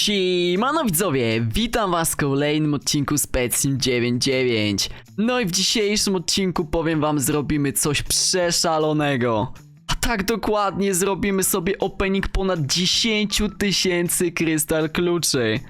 Siemano widzowie, witam was w kolejnym odcinku Specim 99 No i w dzisiejszym odcinku powiem wam zrobimy coś przeszalonego. A tak dokładnie zrobimy sobie opening ponad 10 tysięcy krystal kluczy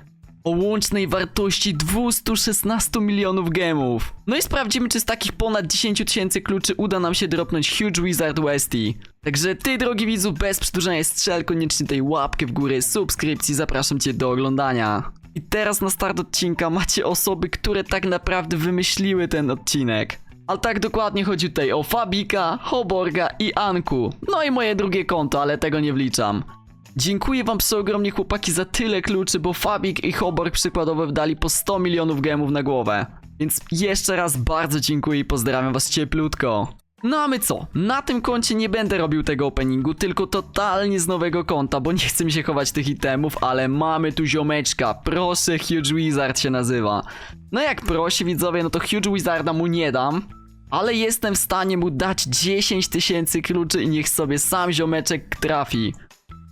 o łącznej wartości 216 milionów gemów. No i sprawdzimy, czy z takich ponad 10 tysięcy kluczy uda nam się dropnąć Huge Wizard Westy. Także ty, drogi widzu, bez przedłużania strzel, koniecznie tej łapkę w górę, subskrypcji, zapraszam cię do oglądania. I teraz na start odcinka macie osoby, które tak naprawdę wymyśliły ten odcinek. Ale tak dokładnie chodzi tutaj o Fabika, Hoborga i Anku. No i moje drugie konto, ale tego nie wliczam. Dziękuję wam przeogromnie chłopaki za tyle kluczy, bo Fabik i Hoborg przykładowo wdali po 100 milionów gemów na głowę. Więc jeszcze raz bardzo dziękuję i pozdrawiam was cieplutko. No a my co? Na tym koncie nie będę robił tego openingu, tylko totalnie z nowego konta, bo nie chcę mi się chować tych itemów, ale mamy tu ziomeczka, proszę Huge Wizard się nazywa. No jak prosi widzowie, no to Huge Wizarda mu nie dam, ale jestem w stanie mu dać 10 tysięcy kluczy i niech sobie sam ziomeczek trafi.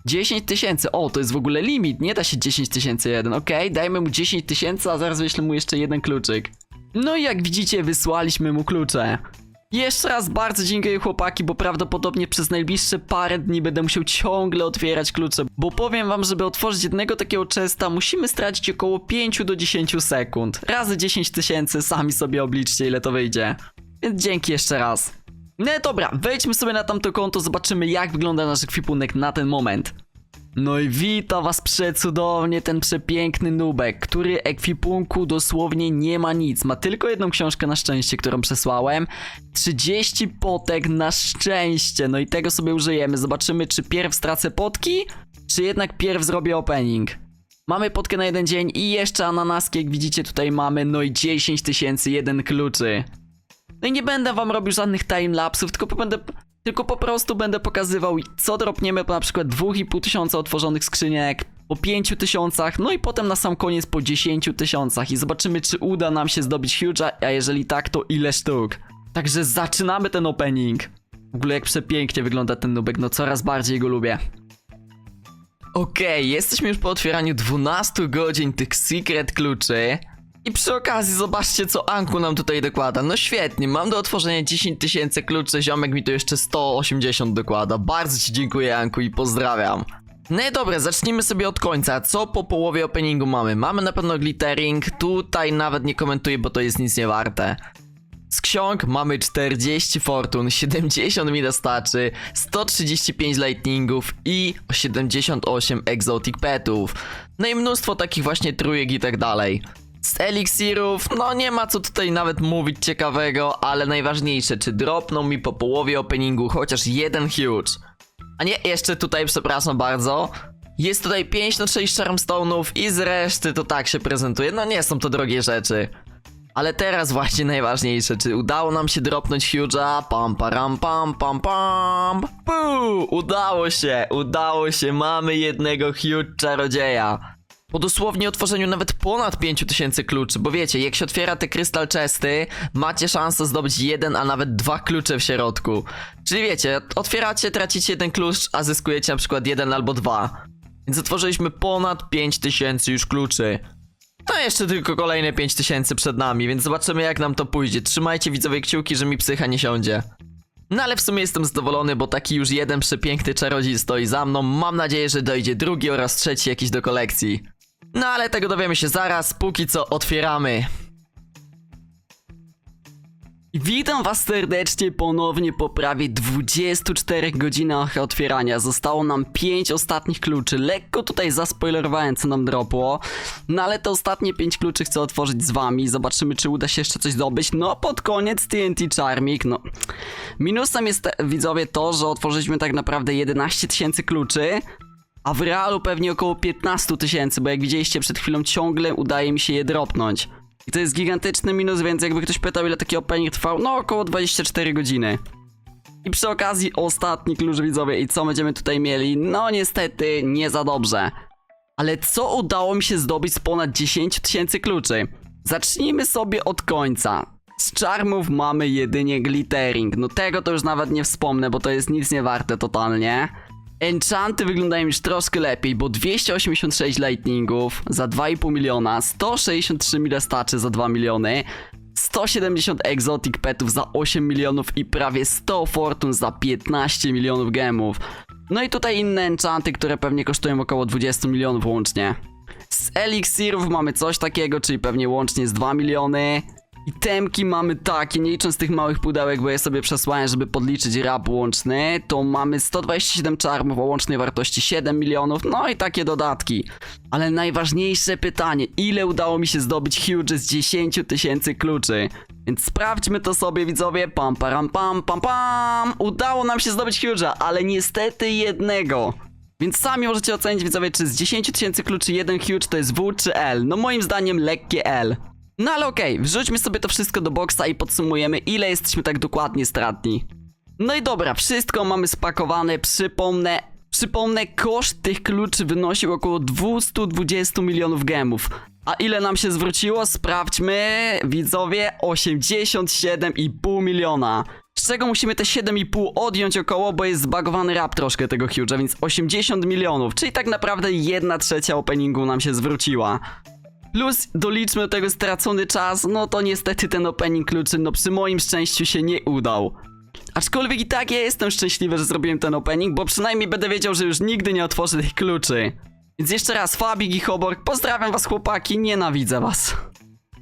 10 tysięcy, o to jest w ogóle limit, nie da się 10 tysięcy jeden, okej, dajmy mu 10 tysięcy, a zaraz wyślę mu jeszcze jeden kluczyk. No i jak widzicie, wysłaliśmy mu klucze. Jeszcze raz bardzo dziękuję chłopaki, bo prawdopodobnie przez najbliższe parę dni będę musiał ciągle otwierać klucze, bo powiem wam, żeby otworzyć jednego takiego chesta, musimy stracić około 5 do 10 sekund. Razy 10 tysięcy, sami sobie obliczcie ile to wyjdzie. Więc dzięki jeszcze raz. No dobra, wejdźmy sobie na tamto konto, zobaczymy jak wygląda nasz ekwipunek na ten moment. No i wita was przecudownie ten przepiękny nubek, który ekwipunku dosłownie nie ma nic. Ma tylko jedną książkę na szczęście, którą przesłałem. 30 potek na szczęście, no i tego sobie użyjemy. Zobaczymy czy pierw stracę potki, czy jednak pierw zrobię opening. Mamy potkę na jeden dzień i jeszcze ananaski, jak widzicie tutaj mamy, no i 10 tysięcy jeden kluczy. No i nie będę wam robił żadnych timelapsów, tylko będę. Tylko po prostu będę pokazywał, co dropniemy po na przykład 2,5 tysiąca otworzonych skrzyniek, po 5 tysiącach, no i potem na sam koniec po 10 tysiącach i zobaczymy, czy uda nam się zdobyć huge'a, a jeżeli tak, to ile sztuk. Także zaczynamy ten opening. W ogóle jak przepięknie wygląda ten nubek, no coraz bardziej go lubię. Okej, jesteśmy już po otwieraniu 12 godzin tych secret kluczy. I przy okazji zobaczcie co Anku nam tutaj dokłada. No świetnie, mam do otworzenia 10 tysięcy kluczy, ziomek mi tu jeszcze 180 dokłada. Bardzo ci dziękuję Anku i pozdrawiam. No i dobra, zacznijmy sobie od końca. Co po połowie openingu mamy? Mamy na pewno glittering, tutaj nawet nie komentuję, bo to jest nic nie warte. Z ksiąg mamy 40 fortun, 70 mi dostaczy, 135 lightningów i 78 exotic petów. No i mnóstwo takich właśnie trójek i tak dalej. Z eliksirów, no nie ma co tutaj nawet mówić ciekawego, ale najważniejsze, czy dropną mi po połowie openingu chociaż jeden huge. A nie, jeszcze tutaj, przepraszam bardzo. Jest tutaj 5 na 6 Charmstone'ów i z reszty to tak się prezentuje. No nie są to drogie rzeczy. Ale teraz właśnie najważniejsze, czy udało nam się dropnąć Huge'a? Pam param pam pam pam. Puu! Udało się, udało się, mamy jednego Huge czarodzieja. Po dosłownie otworzeniu nawet ponad 5000 kluczy, bo wiecie, jak się otwiera te krystal chesty, macie szansę zdobyć jeden, a nawet dwa klucze w środku. Czyli wiecie, otwieracie, tracicie jeden klucz, a zyskujecie na przykład jeden albo dwa. Więc otworzyliśmy ponad 5000 już kluczy. No jeszcze tylko kolejne 5000 przed nami, więc zobaczymy jak nam to pójdzie. Trzymajcie widzowie kciuki, że mi psycha nie siądzie. No ale w sumie jestem zadowolony, bo taki już jeden przepiękny czarodziej stoi za mną. Mam nadzieję, że dojdzie drugi oraz trzeci jakiś do kolekcji. No ale tego dowiemy się zaraz, póki co otwieramy. Witam was serdecznie ponownie po prawie 24 godzinach otwierania. Zostało nam 5 ostatnich kluczy. Lekko tutaj zaspoilerowałem co nam dropło. No ale te ostatnie 5 kluczy chcę otworzyć z wami. Zobaczymy czy uda się jeszcze coś zdobyć. No pod koniec TNT Charmik. No. Minusem jest widzowie to, że otworzyliśmy tak naprawdę 11 tysięcy kluczy. A w realu pewnie około 15 tysięcy, bo jak widzieliście przed chwilą ciągle udaje mi się je dropnąć. I to jest gigantyczny minus, więc jakby ktoś pytał ile taki opening trwał, no około 24 godziny. I przy okazji ostatni klucz widzowie i co będziemy tutaj mieli? No niestety nie za dobrze. Ale co udało mi się zdobyć z ponad 10 tysięcy kluczy? Zacznijmy sobie od końca. Z czarmów mamy jedynie glittering. No tego to już nawet nie wspomnę, bo to jest nic nie warte totalnie. Enchanty wyglądają już troszkę lepiej, bo 286 lightningów za 2,5 miliona, 163 mile staczy za 2 miliony, 170 exotic petów za 8 milionów i prawie 100 fortun za 15 milionów gemów. No i tutaj inne enchanty, które pewnie kosztują około 20 milionów łącznie. Z eliksirów mamy coś takiego, czyli pewnie łącznie z 2 miliony. I temki mamy takie, nie licząc tych małych pudełek, bo je sobie przesłałem, żeby podliczyć rap łączny, to mamy 127 czarmów o łącznej wartości 7 milionów, no i takie dodatki. Ale najważniejsze pytanie, ile udało mi się zdobyć huge z 10 tysięcy kluczy? Więc sprawdźmy to sobie widzowie, pam param pam pam pam, udało nam się zdobyć huge'a, ale niestety jednego. Więc sami możecie ocenić widzowie, czy z 10 tysięcy kluczy jeden huge to jest W czy L. No moim zdaniem lekkie L. No ale okej, wrzućmy sobie to wszystko do boksa i podsumujemy, ile jesteśmy tak dokładnie stratni. No i dobra, wszystko mamy spakowane, przypomnę, przypomnę, koszt tych kluczy wynosił około 220 milionów gemów. A ile nam się zwróciło? Sprawdźmy, widzowie, 87,5 miliona. Z czego musimy te 7,5 odjąć około, bo jest zbagowany rap troszkę tego huge'a, więc 80 milionów, czyli tak naprawdę 1 trzecia openingu nam się zwróciła. Plus doliczmy do tego stracony czas, no to niestety ten opening kluczy, no przy moim szczęściu się nie udał. Aczkolwiek i tak ja jestem szczęśliwy, że zrobiłem ten opening, bo przynajmniej będę wiedział, że już nigdy nie otworzę tych kluczy. Więc jeszcze raz, Fabik i Hoborg, pozdrawiam was chłopaki, nienawidzę was.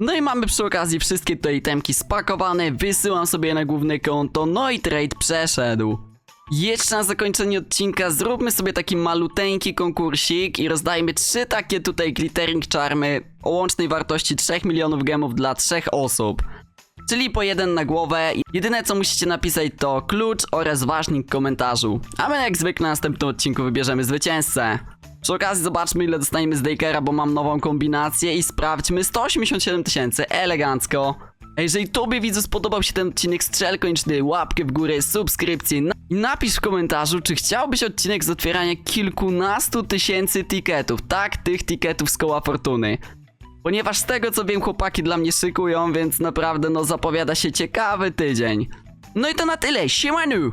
No i mamy przy okazji wszystkie te itemki spakowane, wysyłam sobie na główne konto, no i trade przeszedł. Jeszcze na zakończenie odcinka zróbmy sobie taki maluteńki konkursik i rozdajmy trzy takie tutaj glittering charmy o łącznej wartości 3 milionów gemów dla trzech osób. Czyli po jeden na głowę. Jedyne co musicie napisać to klucz oraz ważnik komentarzu. A my jak zwykle na następnym odcinku wybierzemy zwycięzcę. Przy okazji zobaczmy ile dostaniemy z Dakera, bo mam nową kombinację i sprawdźmy 187 tysięcy, elegancko. A jeżeli tobie widzu spodobał się ten odcinek, strzel koniecznie łapkę w górę, subskrypcję i napisz w komentarzu, czy chciałbyś odcinek z otwierania kilkunastu tysięcy tiketów. Tak, tych tiketów z koła fortuny. Ponieważ z tego co wiem chłopaki dla mnie szykują, więc naprawdę no zapowiada się ciekawy tydzień. No i to na tyle, siemanu!